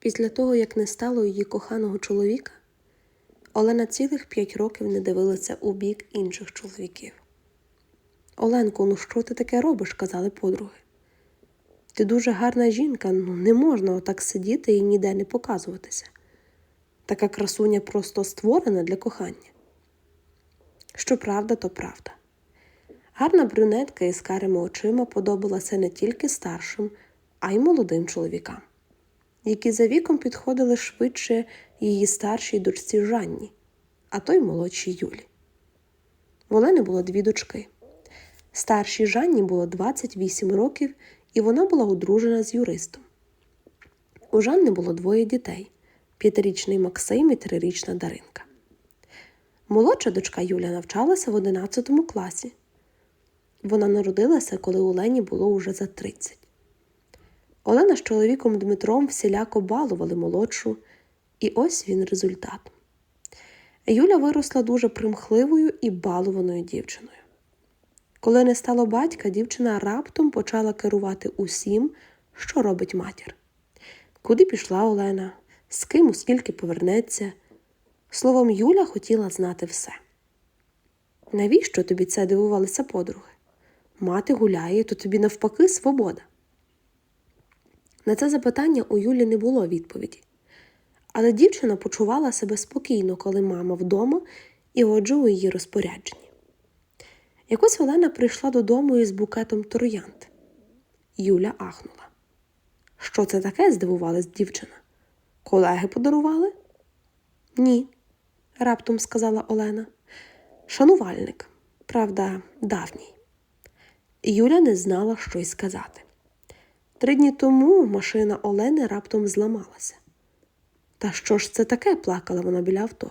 Після того, як не стало її коханого чоловіка, Олена цілих п'ять років не дивилася у бік інших чоловіків. Оленко, ну що ти таке робиш? казали подруги. Ти дуже гарна жінка, ну не можна отак сидіти і ніде не показуватися. Така красуня просто створена для кохання. Що правда, то правда. Гарна брюнетка із карими очима подобалася не тільки старшим, а й молодим чоловікам, які за віком підходили швидше її старшій дочці Жанні, а той молодшій Юлі. В Олени було дві дочки. Старшій Жанні було 28 років, і вона була одружена з юристом. У Жанни було двоє дітей п'ятирічний Максим і трирічна Даринка. Молодша дочка Юля навчалася в 11 класі. Вона народилася, коли Олені було уже за 30. Олена з чоловіком Дмитром всіляко балували молодшу, і ось він результат. Юля виросла дуже примхливою і балованою дівчиною. Коли не стало батька, дівчина раптом почала керувати усім, що робить матір. Куди пішла Олена, з ким у скільки повернеться. Словом, Юля хотіла знати все. Навіщо тобі це дивувалися подруги? Мати гуляє, то тобі навпаки свобода. На це запитання у Юлі не було відповіді. Але дівчина почувала себе спокійно, коли мама вдома і отже у її розпорядженні. Якось Олена прийшла додому із букетом троянд. Юля ахнула. Що це таке? здивувалась дівчина. Колеги подарували? Ні, раптом сказала Олена. Шанувальник, правда, давній. Юля не знала, що й сказати. Три дні тому машина Олени раптом зламалася. Та що ж це таке? плакала вона біля авто.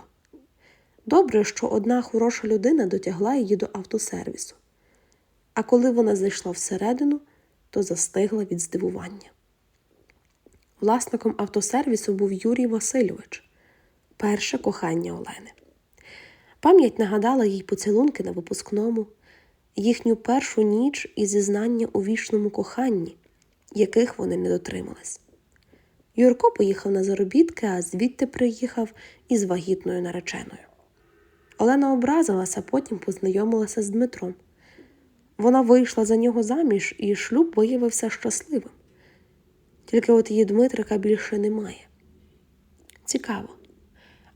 Добре, що одна хороша людина дотягла її до автосервісу. А коли вона зайшла всередину, то застигла від здивування. Власником автосервісу був Юрій Васильович, перше кохання Олени. Пам'ять нагадала їй поцілунки на випускному, їхню першу ніч і зізнання у вічному коханні, яких вони не дотримались. Юрко поїхав на заробітки, а звідти приїхав із вагітною нареченою. Олена образилася, потім познайомилася з Дмитром. Вона вийшла за нього заміж, і шлюб виявився щасливим. Тільки от її Дмитрика більше немає. Цікаво.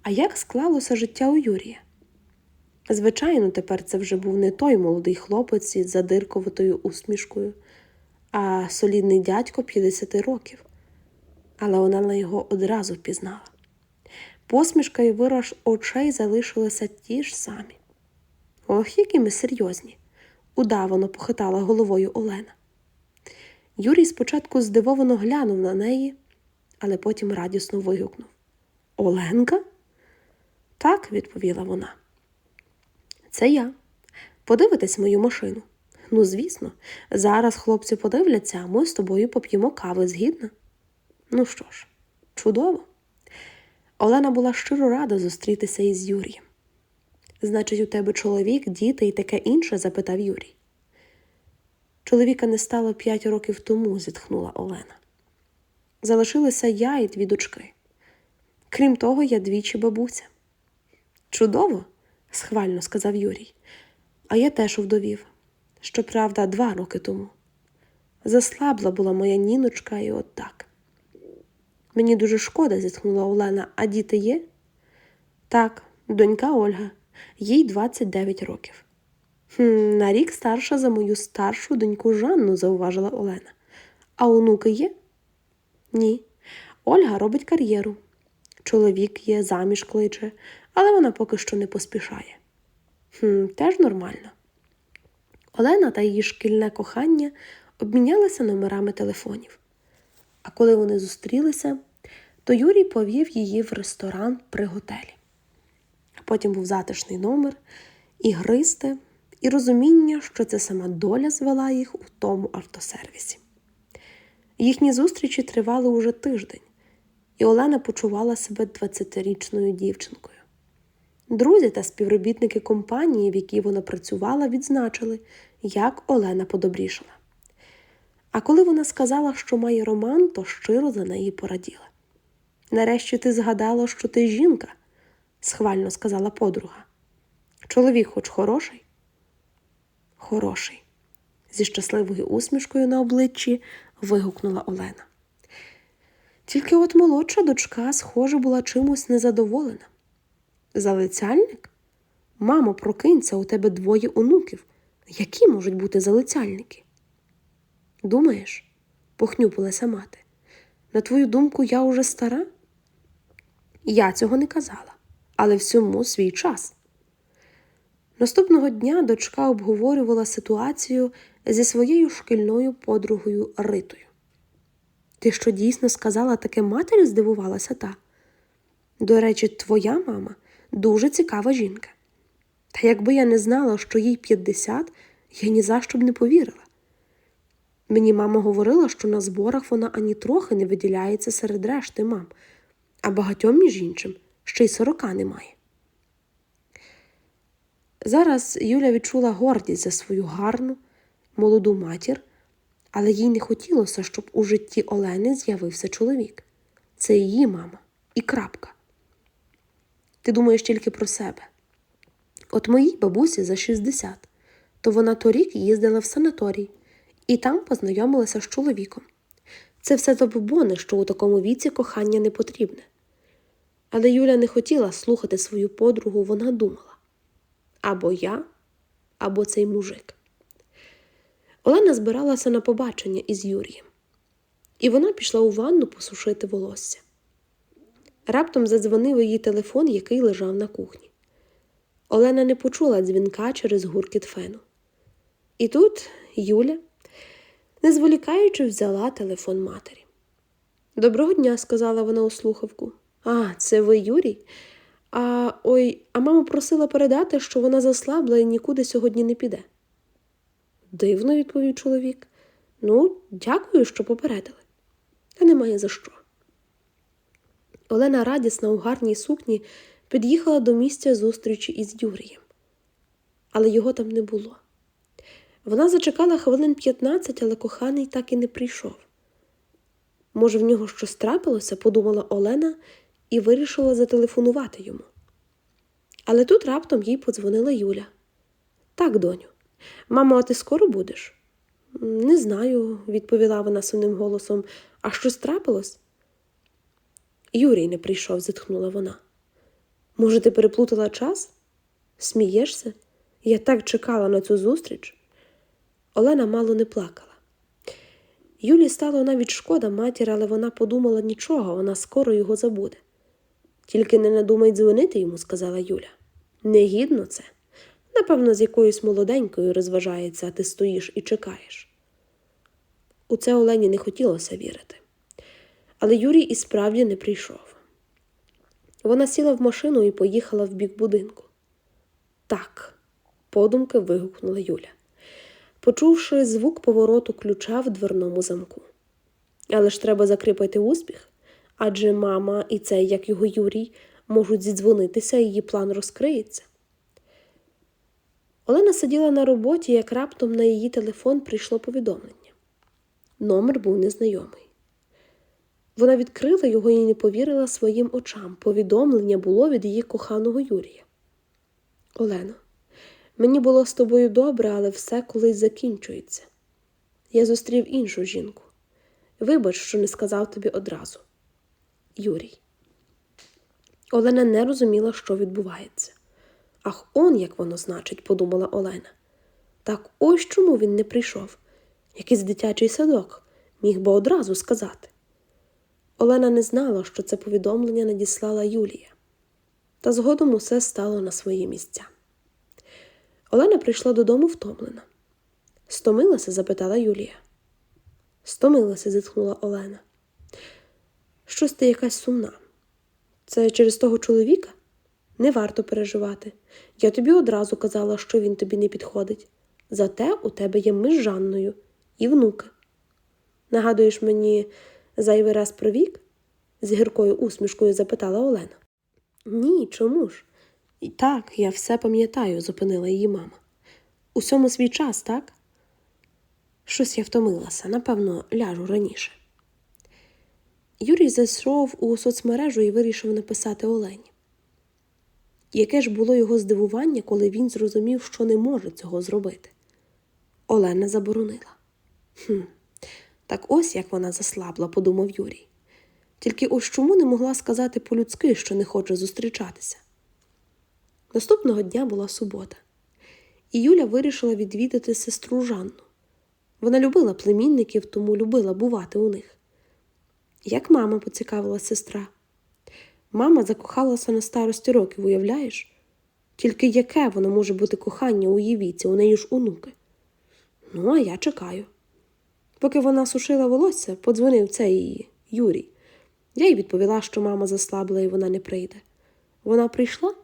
А як склалося життя у Юрія? Звичайно, тепер це вже був не той молодий хлопець із задирковатою усмішкою, а солідний дядько 50 років. Але вона його одразу впізнала. Посмішка і вираж очей залишилися ті ж самі. Ох, які ми серйозні, удавано похитала головою Олена. Юрій спочатку здивовано глянув на неї, але потім радісно вигукнув Оленка? Так, відповіла вона. Це я. Подивитесь мою машину. Ну, звісно, зараз хлопці подивляться, а ми з тобою поп'ємо кави згідно. Ну що ж, чудово. Олена була щиро рада зустрітися із Юрієм. Значить, у тебе чоловік, діти і таке інше? запитав Юрій. Чоловіка не стало п'ять років тому, зітхнула Олена. Залишилися я і дві дочки. Крім того, я двічі бабуся. Чудово, схвально сказав Юрій. А я теж вдовів. Щоправда, два роки тому. Заслабла була моя ніночка, і от так. Мені дуже шкода, зітхнула Олена, а діти є? Так, донька Ольга, їй 29 років. «Хм, На рік старша за мою старшу доньку Жанну, зауважила Олена. А онуки є? Ні. Ольга робить кар'єру. Чоловік є, заміж кличе, але вона поки що не поспішає. «Хм, Теж нормально. Олена та її шкільне кохання обмінялися номерами телефонів. А коли вони зустрілися, то Юрій повів її в ресторан при готелі. Потім був затишний номер, і гристи, і розуміння, що це сама доля звела їх у тому автосервісі. Їхні зустрічі тривали уже тиждень, і Олена почувала себе 20-річною дівчинкою. Друзі та співробітники компанії, в якій вона працювала, відзначили, як Олена подобрішала. А коли вона сказала, що має роман, то щиро за неї пораділа. Нарешті ти згадала, що ти жінка, схвально сказала подруга. Чоловік хоч хороший? Хороший, зі щасливою усмішкою на обличчі вигукнула Олена. Тільки от молодша дочка, схоже, була чимось незадоволена. Залицяльник? Мамо, прокинься, у тебе двоє онуків. Які можуть бути залицяльники? Думаєш, похнюпилася мати. На твою думку, я уже стара? Я цього не казала, але всьому свій час. Наступного дня дочка обговорювала ситуацію зі своєю шкільною подругою Ритою. Ти що дійсно сказала таке матері? здивувалася та. До речі, твоя мама дуже цікава жінка. Та якби я не знала, що їй 50, я ні за що б не повірила. Мені мама говорила, що на зборах вона ані трохи не виділяється серед решти мам, а багатьом, між іншим, ще й сорока немає. Зараз Юля відчула гордість за свою гарну, молоду матір, але їй не хотілося, щоб у житті Олени з'явився чоловік. Це її мама і крапка. Ти думаєш тільки про себе. От моїй бабусі за 60, то вона торік їздила в санаторій і там познайомилася з чоловіком. Це все забобони, що у такому віці кохання не потрібне. Але Юля не хотіла слухати свою подругу, вона думала або я, або цей мужик. Олена збиралася на побачення із Юрієм, і вона пішла у ванну посушити волосся. Раптом задзвонив її телефон, який лежав на кухні. Олена не почула дзвінка через гуркіт фену. І тут Юля, не зволікаючи, взяла телефон матері. Доброго дня, сказала вона у слухавку. А, це ви, Юрій? А ой, а мама просила передати, що вона заслабла і нікуди сьогодні не піде. Дивно, відповів чоловік. Ну, дякую, що попередили. Та немає за що. Олена радісна у гарній сукні під'їхала до місця зустрічі із Юрієм, але його там не було. Вона зачекала хвилин 15, але коханий так і не прийшов. Може, в нього щось трапилося, подумала Олена і вирішила зателефонувати йому. Але тут раптом їй подзвонила Юля. Так, доню, мамо, а ти скоро будеш? Не знаю, відповіла вона сумним голосом. А щось трапилось? Юрій не прийшов, зітхнула вона. Може, ти переплутала час? Смієшся? Я так чекала на цю зустріч. Олена мало не плакала. Юлі стало навіть шкода матір, але вона подумала нічого, вона скоро його забуде. Тільки не надумай дзвонити йому, сказала Юля. Негідно це. Напевно, з якоюсь молоденькою розважається, а ти стоїш і чекаєш. У це Олені не хотілося вірити. Але Юрій і справді не прийшов. Вона сіла в машину і поїхала в бік будинку. Так, подумки вигукнула Юля, почувши звук повороту ключа в дверному замку. Але ж треба закріпити успіх, адже мама і цей, як його Юрій, можуть зідзвонитися, і її план розкриється. Олена сиділа на роботі, як раптом на її телефон прийшло повідомлення. Номер був незнайомий. Вона відкрила його і не повірила своїм очам. Повідомлення було від її коханого Юрія. Олено, мені було з тобою добре, але все колись закінчується. Я зустрів іншу жінку. Вибач, що не сказав тобі одразу. Юрій. Олена не розуміла, що відбувається. Ах, он як воно значить, подумала Олена. Так ось чому він не прийшов. Якийсь дитячий садок міг би одразу сказати. Олена не знала, що це повідомлення надіслала Юлія, та згодом усе стало на свої місця. Олена прийшла додому втомлена. Стомилася? запитала Юлія. Стомилася, зітхнула Олена. Щось ти якась сумна. Це через того чоловіка? Не варто переживати. Я тобі одразу казала, що він тобі не підходить. Зате у тебе є ми з Жанною і внука. Нагадуєш мені зайвий раз про вік? з гіркою усмішкою запитала Олена. Ні, чому ж? Так, я все пам'ятаю, зупинила її мама. Усьому свій час, так? Щось я втомилася, напевно, ляжу раніше. Юрій зайшов у соцмережу і вирішив написати Олені. Яке ж було його здивування, коли він зрозумів, що не може цього зробити. Олена заборонила. Хм, так ось як вона заслабла, подумав Юрій. Тільки ось чому не могла сказати по-людськи, що не хоче зустрічатися. Наступного дня була субота, і Юля вирішила відвідати сестру Жанну. Вона любила племінників, тому любила бувати у них. Як мама поцікавила сестра. Мама закохалася на старості років, уявляєш? Тільки яке воно може бути кохання у її віці, у неї ж онуки. Ну, а я чекаю. Поки вона сушила волосся, подзвонив цей її Юрій. Я їй відповіла, що мама заслабла і вона не прийде. Вона прийшла,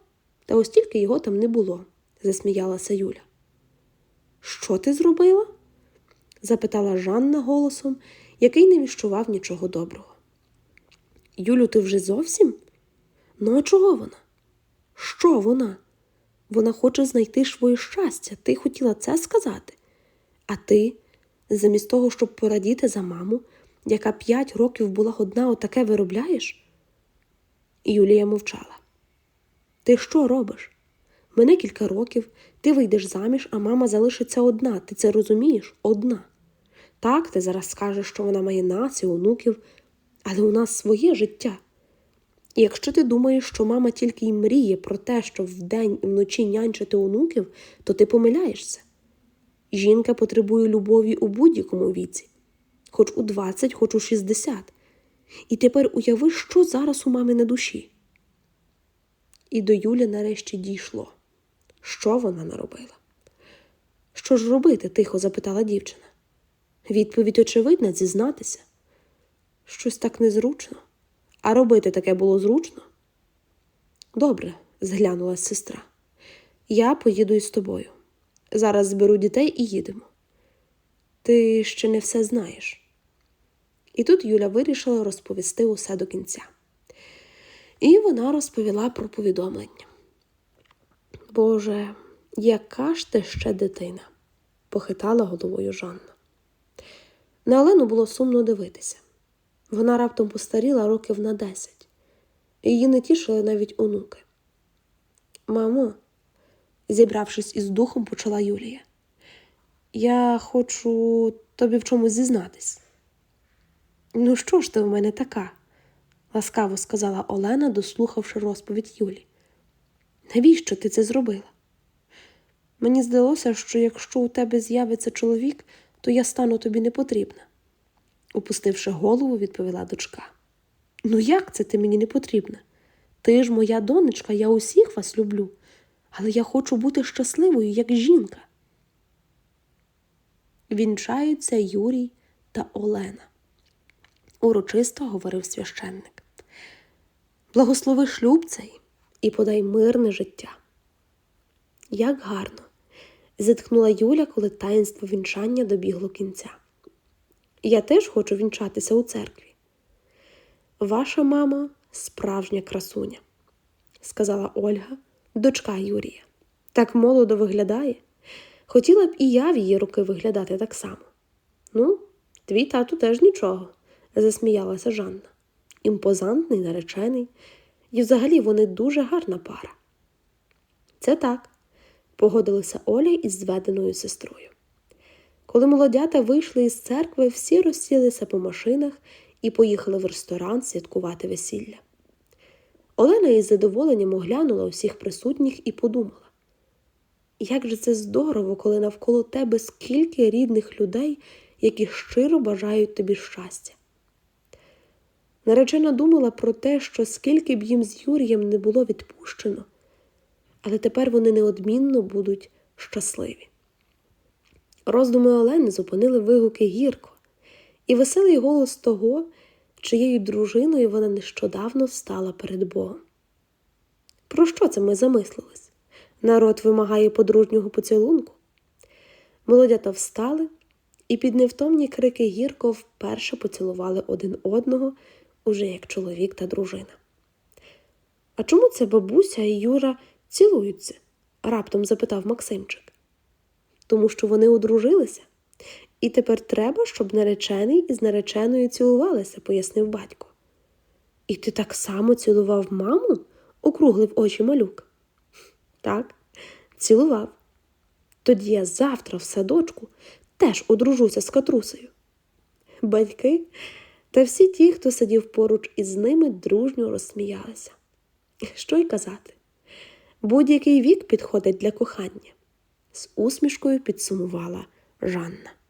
та ось тільки його там не було, засміялася Юля. Що ти зробила? запитала Жанна голосом, який не віщував нічого доброго. Юлю, ти вже зовсім? Ну, а чого вона? Що вона? Вона хоче знайти своє щастя. Ти хотіла це сказати? А ти, замість того, щоб порадіти за маму, яка п'ять років була одна, отаке виробляєш? Юлія мовчала. Ти що робиш? Мене кілька років, ти вийдеш заміж, а мама залишиться одна. Ти це розумієш? Одна. Так, ти зараз скажеш, що вона має нас і онуків, але у нас своє життя. І якщо ти думаєш, що мама тільки й мріє про те, щоб вдень і вночі нянчити онуків, то ти помиляєшся. Жінка потребує любові у будь-якому віці, хоч у 20, хоч у 60. І тепер уяви, що зараз у мами на душі. І до Юлі нарешті дійшло, що вона наробила. Що ж робити? тихо запитала дівчина. Відповідь очевидна зізнатися. Щось так незручно. А робити таке було зручно? Добре, зглянулась сестра. Я поїду із тобою. Зараз зберу дітей і їдемо. Ти ще не все знаєш. І тут Юля вирішила розповісти усе до кінця. І вона розповіла про повідомлення. Боже, яка ж ти ще дитина? похитала головою Жанна. На Олену було сумно дивитися. Вона раптом постаріла років на десять, її не тішили навіть онуки. Мамо, зібравшись із духом, почала Юлія. Я хочу тобі в чомусь зізнатись. Ну, що ж ти у мене така? ласкаво сказала Олена, дослухавши розповідь Юлі. Навіщо ти це зробила? Мені здалося, що якщо у тебе з'явиться чоловік, то я стану тобі не потрібна. Опустивши голову, відповіла дочка. Ну, як це ти мені не потрібна? Ти ж моя донечка, я усіх вас люблю, але я хочу бути щасливою, як жінка. Вінчаються Юрій та Олена. Урочисто говорив священник. Благослови шлюб цей і подай мирне життя. Як гарно! зітхнула Юля, коли таїнство вінчання добігло кінця. Я теж хочу вінчатися у церкві. Ваша мама справжня красуня, сказала Ольга, дочка Юрія. Так молодо виглядає. Хотіла б і я в її роки виглядати так само. Ну, твій тату теж нічого, засміялася Жанна. Імпозантний, наречений, і взагалі вони дуже гарна пара. Це так, погодилася Оля із зведеною сестрою. Коли молодята вийшли із церкви, всі розсілися по машинах і поїхали в ресторан святкувати весілля. Олена із задоволенням оглянула усіх присутніх і подумала, як же це здорово, коли навколо тебе скільки рідних людей, які щиро бажають тобі щастя. Наречена думала про те, що скільки б їм з Юрієм не було відпущено, але тепер вони неодмінно будуть щасливі. Роздуми Олени зупинили вигуки гірко і веселий голос того, чиєю дружиною вона нещодавно стала перед Богом. Про що це ми замислились? Народ вимагає подружнього поцілунку. Молодята встали і під невтомні крики гірко вперше поцілували один одного, уже як чоловік та дружина. А чому це бабуся і Юра цілуються? раптом запитав Максимчик. Тому що вони одружилися. І тепер треба, щоб наречений із нареченою цілувалися, пояснив батько. І ти так само цілував маму? округлив очі малюк. Так, цілував. Тоді я завтра в садочку теж одружуся з катрусею. Батьки та всі ті, хто сидів поруч із ними, дружньо розсміялися. Що й казати? Будь-який вік підходить для кохання, з усмішкою підсумувала Жанна.